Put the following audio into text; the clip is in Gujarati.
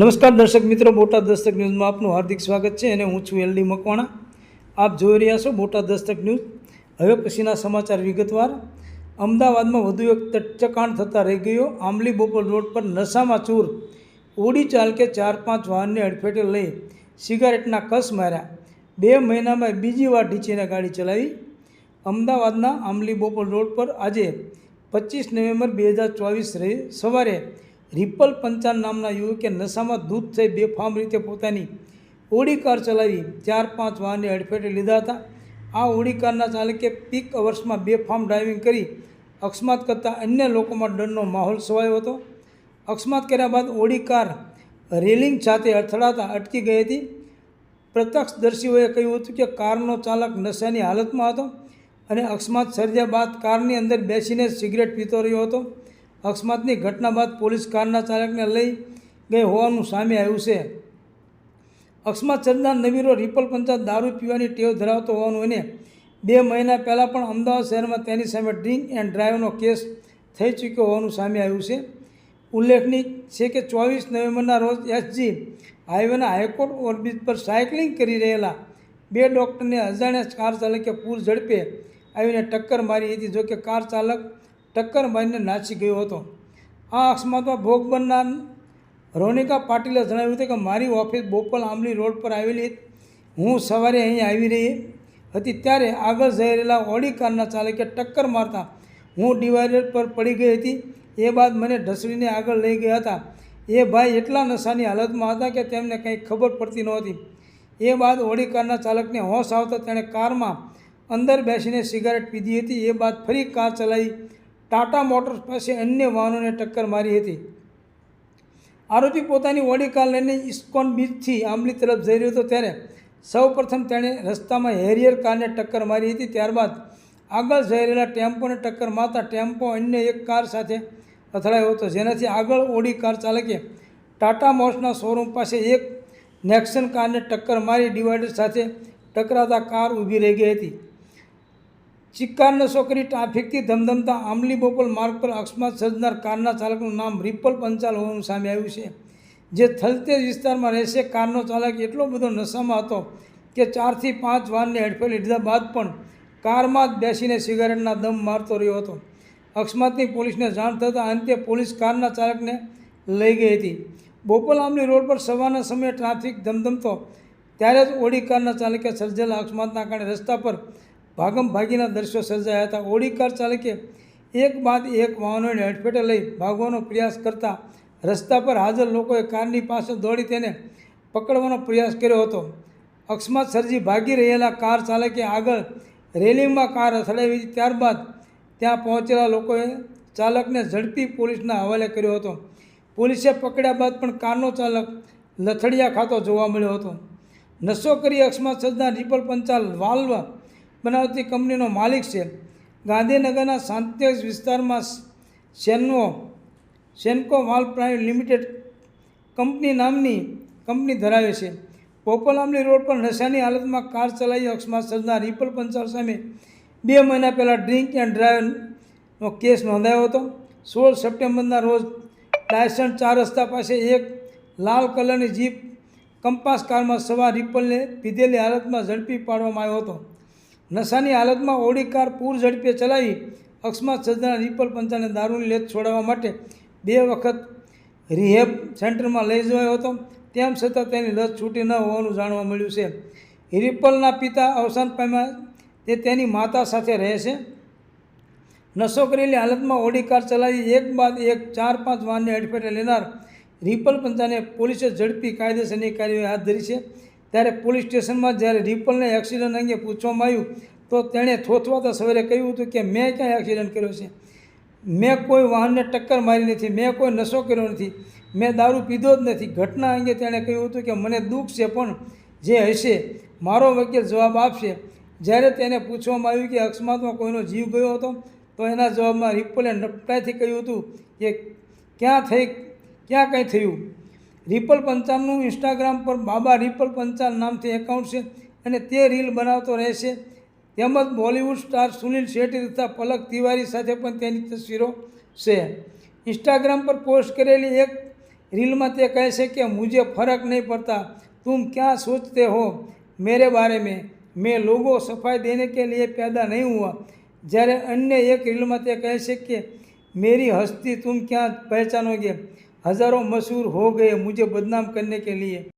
નમસ્કાર દર્શક મિત્રો બોટાદ દસ્તક ન્યૂઝમાં આપનું હાર્દિક સ્વાગત છે અને હું છું એલડી મકવાણા. આપ જોઈ રહ્યા છો બોટાદ દસ્તક ન્યૂઝ. હવે પછીના સમાચાર વિગતવાર. અમદાવાદમાં વધુ એક તટચકાણ થતાં રહી ગયો. આંબલી બોપલ રોડ પર નશામાં ચૂર. ઓડી ચાલકે ચાર પાંચ વાહનને અડફેટે લઈ સિગારેટના કસ માર્યા. બે મહિનામાં બીજી વાર ઢીચીને ગાડી ચલાવી. અમદાવાદના આંબલી બોપલ રોડ પર આજે પચીસ નવેમ્બર બે હજાર ચોવીસ સવારે રિપલ પંચાલ નામના યુવકે નશામાં દૂધ થઈ બેફામ રીતે પોતાની ઓડી કાર ચલાવી ચાર પાંચ વાહનને હડફેટે લીધા હતા. આ ઓડી કારના ચાલકે પીક અવર્સમાં બેફામ ડ્રાઇવિંગ કરી અકસ્માત કરતાં અન્ય લોકોમાં ડરનો માહોલ છવાયો હતો. અકસ્માત કર્યા બાદ ઓડી કાર રેલિંગ સાથે અથડાતા અટકી ગઈ હતી. પ્રત્યક્ષદર્શીઓએ કહ્યું હતું કે કારનો ચાલક નશાની હાલતમાં હતો અને અકસ્માત સર્જ્યા બાદ કારની અંદર બેસીને સિગરેટ પીતો રહ્યો હતો. અકસ્માતની ઘટના બાદ પોલીસ કારના ચાલકને લઈ ગઈ હોવાનું સામે આવ્યું છે. અકસ્માત સર્જનાર નવીરો રિપલ પંચાયત દારૂ પીવાની ટેવ ધરાવતો હોવાનું અને બે મહિના પહેલાં પણ અમદાવાદ શહેરમાં તેની સામે ડ્રિંક એન્ડ ડ્રાઈવનો કેસ થઈ ચૂક્યો હોવાનું સામે આવ્યું છે. ઉલ્લેખનીય છે કે ચોવીસ નવેમ્બરના રોજ એસજી હાઈવેના હાઈકોર્ટ ઓવરબ્રિજ પર સાયકલિંગ કરી રહેલા બે ડૉક્ટરને અજાણ્યા કાર ચાલકે પૂર ઝડપે આવીને ટક્કર મારી હતી. જોકે કાર ચાલક ટક્કર મારીને નાસી ગયો હતો. આ અકસ્માતમાં ભોગ બનનાર રોનિકા પાટીલે જણાવ્યું હતું કે મારી ઓફિસ બોપલ આંબલી રોડ પર આવેલી હું સવારે અહીં આવી રહી હતી ત્યારે આગળ જઈ રહેલા ઓડી કારના ચાલકે ટક્કર મારતા હું ડિવાઈડર પર પડી ગઈ હતી. એ બાદ મને ઢસડીને આગળ લઈ ગયા હતા. એ ભાઈ એટલા નશાની હાલતમાં હતા કે તેમને કંઈ ખબર પડતી નહોતી. એ બાદ ઓડી કારના ચાલકને હોશ આવતા તેણે કારમાં અંદર બેસીને સિગારેટ પીધી હતી. એ બાદ ફરી કાર ચલાવી ટાટા મોટર્સ પાસે અન્ય વાહનોને ટક્કર મારી હતી. આરોપી પોતાની ઓડી કાર લઈને ઇસ્કોન બીચથી આંબલી તરફ જઈ રહ્યો હતો ત્યારે સૌપ્રથમ તેણે રસ્તામાં હેરિયર કારને ટક્કર મારી હતી. ત્યારબાદ આગળ જઈ રહેલા ટેમ્પોને ટક્કર મારતા ટેમ્પો અન્ય એક કાર સાથે અથડાયો હતો. જેનાથી આગળ ઓડી કાર ચાલકે ટાટા મોટર્સના શોરૂમ પાસે એક નેક્સન કારને ટક્કર મારી ડિવાઈડર સાથે ટકરાતા કાર ઊભી રહી ગઈ હતી. ચિક્કાર છોકરી ટ્રાફિકથી ધમધમતા આંબલી બોપલ માર્ગ પર અકસ્માત સર્જનાર કારના ચાલકનું નામ રિપલ પંચાલ હોવાનું સામે આવ્યું છે. જે થલતેજ વિસ્તારમાં રહેશે, કારનો ચાલક એટલો બધો નશામાં હતો કે ચારથી પાંચ વારને હેડફેલ લીધા બાદ પણ કારમાં જ બેસીને સિગારેટના દમ મારતો રહ્યો હતો. અકસ્માતની પોલીસને જાણ થતાં અંતે પોલીસ કારના ચાલકને લઈ ગઈ હતી. બોપલ આંબલી રોડ પર સવારના સમયે ટ્રાફિક ધમધમતો ત્યારે જ ઓડી કારના ચાલકે સર્જેલા અકસ્માતના કારણે રસ્તા પર ભાગમ ભાગીના દ્રશ્યો સર્જાયા હતા. ઓડી કાર ચાલકે એક બાદ એક વાહનોને અડફેટે લઈ ભાગવાનો પ્રયાસ કરતા રસ્તા પર હાજર લોકોએ કારની પાસે દોડી તેને પકડવાનો પ્રયાસ કર્યો હતો. અકસ્માત સર્જી ભાગી રહેલા કાર ચાલકે આગળ રેલિંગમાં કાર અથડાવી ત્યારબાદ ત્યાં પહોંચેલા લોકોએ ચાલકને ઝડપી પોલીસના હવાલે કર્યો હતો. પોલીસે પકડ્યા બાદ પણ કારનો ચાલક લથડિયા ખાતો જોવા મળ્યો હતો. નશો કરી અકસ્માત સર્જનાર રિપલ પંચાલ વાલ્વ બનાવતી કંપનીનો માલિક છે. ગાંધીનગરના શાંતિજ વિસ્તારમાં સેનવો, સેન્કો વાલ પ્રાઇવેટ લિમિટેડ કંપની નામની કંપની ધરાવે છે. પોપલામલી રોડ પર નશાની હાલતમાં કાર ચલાવી અક્ષમાં સર્જનાર રિપલ પંચાલ સામે બે મહિના પહેલાં ડ્રિંક એન્ડ ડ્રાઈવનો કેસ નોંધાયો હતો. સોળ સપ્ટેમ્બરના રોજ ડાયસન ચાર રસ્તા પાસે એક લાલ કલરની જીપ કંપાસ કારમાં સવાર રિપલને પીધેલી હાલતમાં ઝડપી પાડવામાં આવ્યો હતો. નશાની હાલતમાં ઓડી કાર પૂર ઝડપે ચલાવી અકસ્માત સર્જનાર રિપલ પંચાને દારૂની લેત છોડાવવા માટે બે વખત રિહેબ સેન્ટરમાં લઈ જવાયો હતો. તેમ છતાં તેની લત છૂટી ન હોવાનું જાણવા મળ્યું છે. રિપલના પિતા અવસાન પામ્યા તે તેની માતા સાથે રહે છે. નશો કરેલી હાલતમાં ઓડી કાર ચલાવી એક બાદ એક ચાર પાંચ વાહનને અડફેટે લેનાર રિપલ પંચાને પોલીસે ઝડપી કાયદેસરની કાર્યવાહી હાથ ધરી છે. ત્યારે પોલીસ સ્ટેશનમાં જ્યારે રિપલને એક્સિડન્ટ અંગે પૂછવામાં આવ્યું, તો તેણે થોથવાતા સવારે કહ્યું હતું કે, મેં ક્યાં એક્સિડન્ટ કર્યો છે? મેં કોઈ વાહનને ટક્કર મારી નથી, મેં કોઈ નશો કર્યો નથી, મેં દારૂ પીધો જ નથી. ઘટના અંગે તેણે કહ્યું હતું કે, મને દુઃખ છે, પણ જે હશે, મારો વકીલ જવાબ આપશે. જ્યારે તેને પૂછવામાં આવ્યું કે, અકસ્માતમાં કોઈનો જીવ ગયો હતો? તો એના જવાબમાં રિપલે નપટાઈથી કહ્યું હતું કે, ક્યાં થઈ, ક્યાં કંઈ થયું? રિપલ પંચાલનું ઇન્સ્ટાગ્રામ પર બાબા રિપલ પંચાલ નામથી એકાઉન્ટ છે અને તે રીલ બનાવતો રહેશે. તેમજ બોલિવૂડ સ્ટાર સુનિલ શેટ્ટી તથા પલક તિવારી સાથે પણ તેની તસવીરો છે. ઇન્સ્ટાગ્રામ પર પોસ્ટ કરેલી એક રીલમાં તે કહે છે કે, મુજે ફરક નહીં પડતા. તુમ ક્યાં સોચતે હો? મેરે બારે મેં. મેં લોગો સફાઈ દેને કે લીએ પેદા નહીં હુઆ. જ્યારે અન્ય એક રીલમાં તે કહે છે કે, મેરી હસ્તી તુમ ક્યાં પહેચાનોગે? हजारों मशहूर हो गए मुझे बदनाम करने के लिए